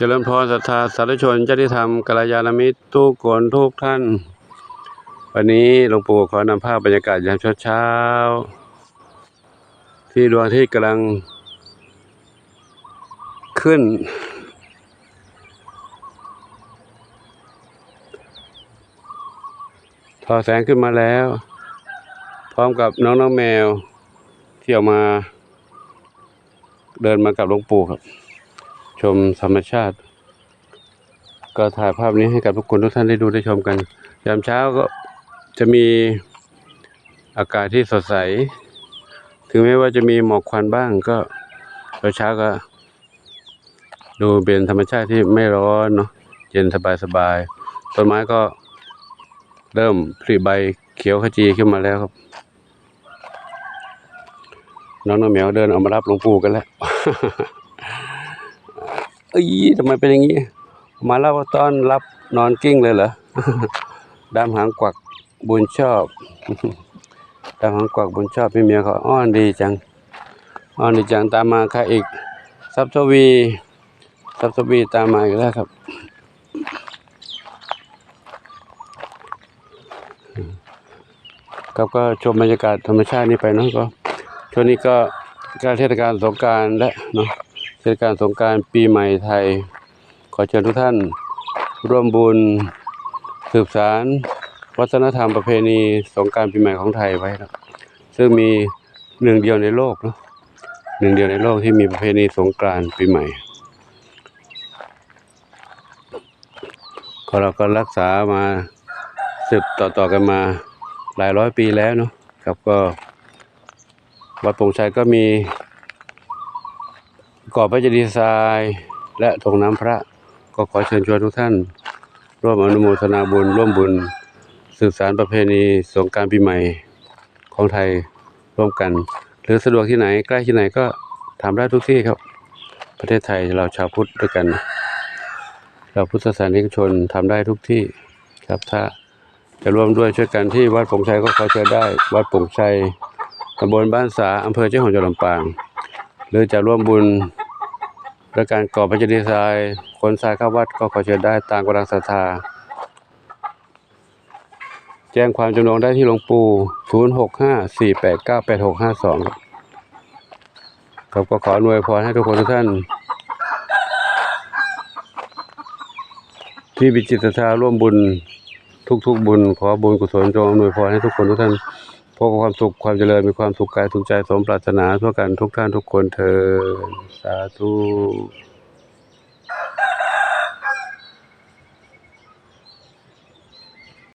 เจริญพรศรัทธาสาธุชนญาติธรรมกัลยาณมิตรทุกคนทุกท่าน วันนี้หลวงปู่ขอนำภาพบรรยากาศยามเช้าๆที่ดวงอาทิตย์กำลัง ขึ้น ทอแสงขึ้นมาแล้ว พร้อมกับน้องน้องแมว ที่ออกมา เดินมากับหลวงปู่ครับ ชมธรรมชาติ ก็ถ่ายภาพนี้ให้กับทุกคนทุกท่านได้ดูได้ชมกัน ยามเช้าก็จะมีอากาศที่สดใส ถึงแม้ว่าจะมีหมอกควันบ้างก็เช้าเช้าก็ดูเป็นธรรมชาติที่ไม่ร้อนเนาะเย็นสบายสบายๆต้นไม้ก็เริ่มผลิใบเขียวขจีขึ้นมาแล้วครับ น้องน้องเหมียวเดินออกมารับหลวงปู่กันแล้ว เอ้ยทำไมเป็นอย่างนี้ มาแล้วตอนรับนอนกิ้งเลยเหรอดำหางกวักบุญชอบดำหางกวักบุญชอบพี่เมียเขาอ้อนดีจังอ้อนดีจังตามมาใครอีกซับสวีซับสวีตามมาอีกแล้วครับครับก็ชมบรรยากาศธรรมชาตินี้ไปเนาะก็ช่วงนี้ก็การเทศกาลสงการและเนาะ เทศกาลสงการปีใหม่ไทย ขอเชิญทุกท่าน ร่วมบุญสืบสาร วัฒนธรรมประเพณีสงการปีใหม่ของไทยไว้ครับซึ่งมีหนึ่งเดียวในโลกนะหนึ่งเดียวในโลกที่มีประเพณีสงกานต์ปีใหม่ก็เราก็รักษามาสืบต่อๆกันมาหลายร้อยปีแล้วเนาะครับก็วัดปงชัยก็มี ก่อพระเจดีย์ทรายและถงน้ำพระ ก็ขอเชิญชวนทุกท่าน ร่วมอนุโมทนาบุญร่วมบุญ สืบสารประเพณีสงการปีใหม่ของไทยร่วมกัน หรือสะดวกที่ไหนใกล้ที่ไหนก็ทำได้ทุกที่ครับ ประเทศไทยเราชาวพุทธด้วยกัน เราพุทธศาสนิกชนทำได้ทุกที่ครับถ้าจะร่วมด้วยช่วยกันที่วัดปงชัยก็ขอเชิญได้ วัดปงชัยตำบลบ้านสาอำเภอเจ้าของจังหวัดลำปาง หรือจะร่วมบุญ ด้วยการก่อพระเจดีย์ทรายขนทรายเข้าวัดก็ขอเชิญได้ตามกำลังศรัทธา แจ้งความจำนงได้ที่หลวงปู่ 0654898652 ครับครับก็ขออวยพรให้ทุกคนทุกท่าน ที่มีจิตศรัทธาร่วมบุญทุกๆบุญ ขอบุญกุศลจงอำนวยพรให้ทุกคนทุกท่าน พบกับความสุขความเจริญมีความสุขกายสุขใจสมปรารถนาทั่วกันทุกท่านทุกคนเธอสาธุ